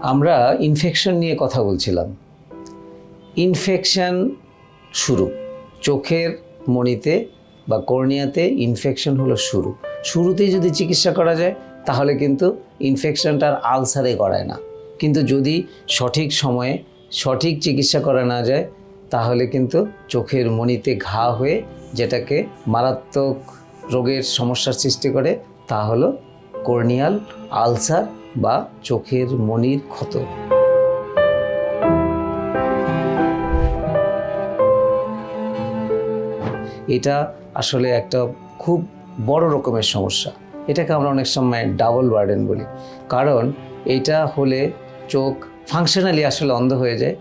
আমরা ইনফেকশন নিয়ে কথা বলছিলাম। ইনফেকশন শুরু। চোখের মণিতে বা কর্নিয়াতে ইনফেকশন হলো শুরু। শুরুতেই যদি চিকিৎসা করা যায়, তাহলে কিন্তু ইনফেকশনটার আলসারে গড়ায় না। কিন্তু যদি সঠিক সময়ে সঠিক চিকিৎসা করা না যায়, তাহলে কিন্তু চোখের মণিতে ঘা হয়ে যেটাকে মারাত্মক রোগের সমস্যার সৃষ্টি করে, তা হলো কর্নিয়াল আলসার বা চোখের মনির ক্ষত। এটা আসলে একটা খুব বড় রকমের সমস্যা। এটাকে আমরা অনেক সময় ডাবল বার্ডেন বলি। কারণ এটা হলে চোখ ফাংশনালি আসলে অন্ধ হয়ে যায়।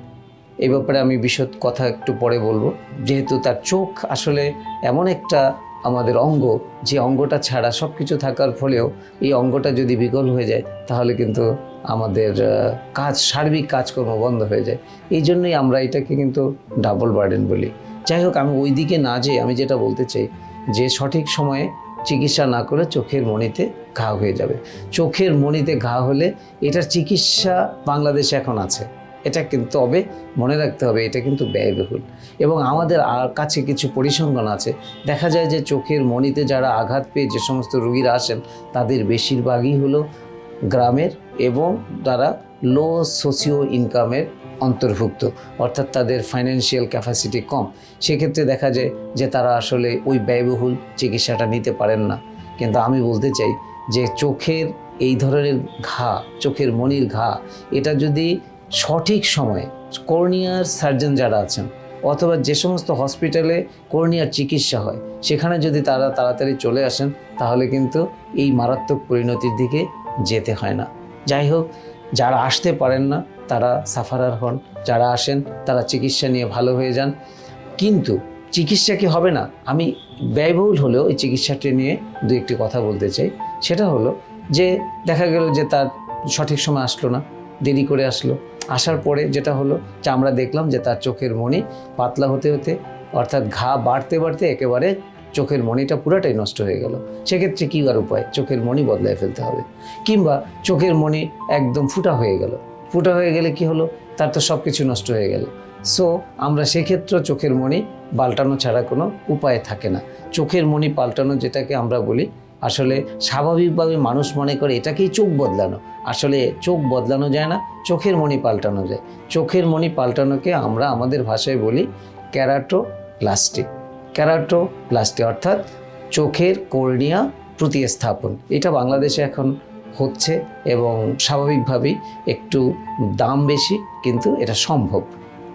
এই ব্যাপারে আমি বিশদ কথা একটু পরে বলব। যেহেতু তার চোখ আসলে এমন একটা আমাদের অঙ্গ, যে অঙ্গটা ছাড়া সব কিছু থাকার ফলেও এই অঙ্গটা যদি বিকল হয়ে যায়, তাহলে কিন্তু আমাদের কাজ, সার্বিক কাজকর্ম বন্ধ হয়ে যায়। এই জন্যই আমরা এটাকে কিন্তু ডাবল বার্ডেন বলি। যাই হোক, আমি ওই দিকে না যেয়ে আমি যেটা বলতে চাই, যে সঠিক সময়ে চিকিৎসা না করে চোখের মণিতে ঘা হয়ে যাবে। চোখের মণিতে ঘা হলে এটার চিকিৎসা বাংলাদেশে এখন আছে। এটা কিন্তু, তবে মনে রাখতে হবে এটা কিন্তু ব্যয়বহুল। এবং আমাদের কাছে কিছু পরিসংখ্যান আছে। দেখা যায় যে চোখের মণিতে যারা আঘাত পেয়ে যে সমস্ত রুগীরা আসেন, তাদের বেশিরভাগই হলো গ্রামের এবং তারা লো সোশিও ইনকামের অন্তর্ভুক্ত, অর্থাৎ তাদের ফাইন্যান্সিয়াল ক্যাপাসিটি কম। সেক্ষেত্রে দেখা যায় যে তারা আসলে ওই ব্যয়বহুল চিকিৎসাটা নিতে পারেন না। কিন্তু আমি বলতে চাই যে চোখের এই ধরনের ঘা, চোখের মনির ঘা, এটা যদি সঠিক সময়ে কর্নিয়ার সার্জন যারা আছেন অথবা যে সমস্ত হসপিটালে কর্নিয়ার চিকিৎসা হয়, সেখানে যদি তারা তাড়াতাড়ি চলে আসেন, তাহলে কিন্তু এই মারাত্মক পরিণতির দিকে যেতে হয় না। যাই হোক, যারা আসতে পারেন না, তারা সাফারার হন। যারা আসেন, তারা চিকিৎসা নিয়ে ভালো হয়ে যান। কিন্তু চিকিৎসা কি হবে না? আমি ব্যয়বহুল হলেও এই চিকিৎসাটি নিয়ে দু একটি কথা বলতে চাই। সেটা হলো যে, দেখা গেল যে তার সঠিক সময় আসলো না, দেরি করে আসলো। আসার পরে যেটা হলো যে আমরা দেখলাম যে তার চোখের মণি পাতলা হতে হতে, অর্থাৎ ঘা বাড়তে বাড়তে একেবারে চোখের মণিটা পুরোটাই নষ্ট হয়ে গেল। সেক্ষেত্রে কী আর উপায়? চোখের মণি বদলায় ফেলতে হবে। কিংবা চোখের মণি একদম ফুটা হয়ে গেল। ফুটা হয়ে গেলে কি হলো? তার তো সব কিছু নষ্ট হয়ে গেল। সো আমরা সেক্ষেত্রে চোখের মণি পাল্টানো ছাড়া কোনো উপায় থাকে না। চোখের মণি পাল্টানো যেটাকে আমরা বলি আসলে স্বাভাবিকভাবে মানুষ মনে করে এটাকেই চোখ বদলানো। আসলে চোখ বদলানো যায় না, চোখের মণি পাল্টানো যায়। চোখের মণি পাল্টানোকে আমরা আমাদের ভাষায় বলি ক্যারাটো প্লাস্টিক ক্যারাটো প্লাস্টিক অর্থাৎ চোখের কর্নিয়া প্রতিস্থাপন। এটা বাংলাদেশে এখন হচ্ছে এবং স্বাভাবিকভাবেই একটু দাম বেশি, কিন্তু এটা সম্ভব।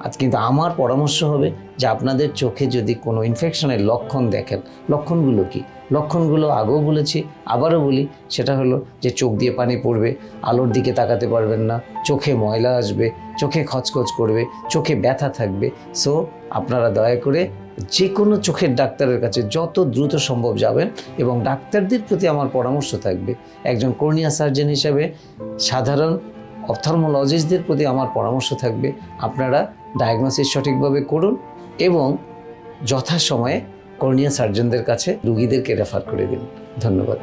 আজ কিন্তু আমার পরামর্শ হবে যে আপনাদের চোখে যদি কোনো ইনফেকশনের লক্ষণ দেখেন, লক্ষণগুলো কি? লক্ষণগুলো আগেও বলেছি, আবারও বলি, সেটা হলো যে চোখ দিয়ে পানি পড়বে, আলোর দিকে তাকাতে পারবেন না, চোখে ময়লা আসবে, চোখে খচখচ করবে, চোখে ব্যথা থাকবে। সো আপনারা দয়া করে যে কোনো চোখের ডাক্তারের কাছে যত দ্রুত সম্ভব যাবেন এবং ডাক্তারদের প্রতি আমার পরামর্শ থাকবে। একজন কর্নিয়া সার্জন হিসাবে সাধারণ অপথলমোলজিস্টদের প্রতি আমার পরামর্শ থাকবে। আপনারা ডায়াগনোসিস সঠিকভাবে করুন এবং যথাসময়ে কর্নিয়া সার্জনদের কাছে রুগীদেরকে রেফার করে দিন। ধন্যবাদ।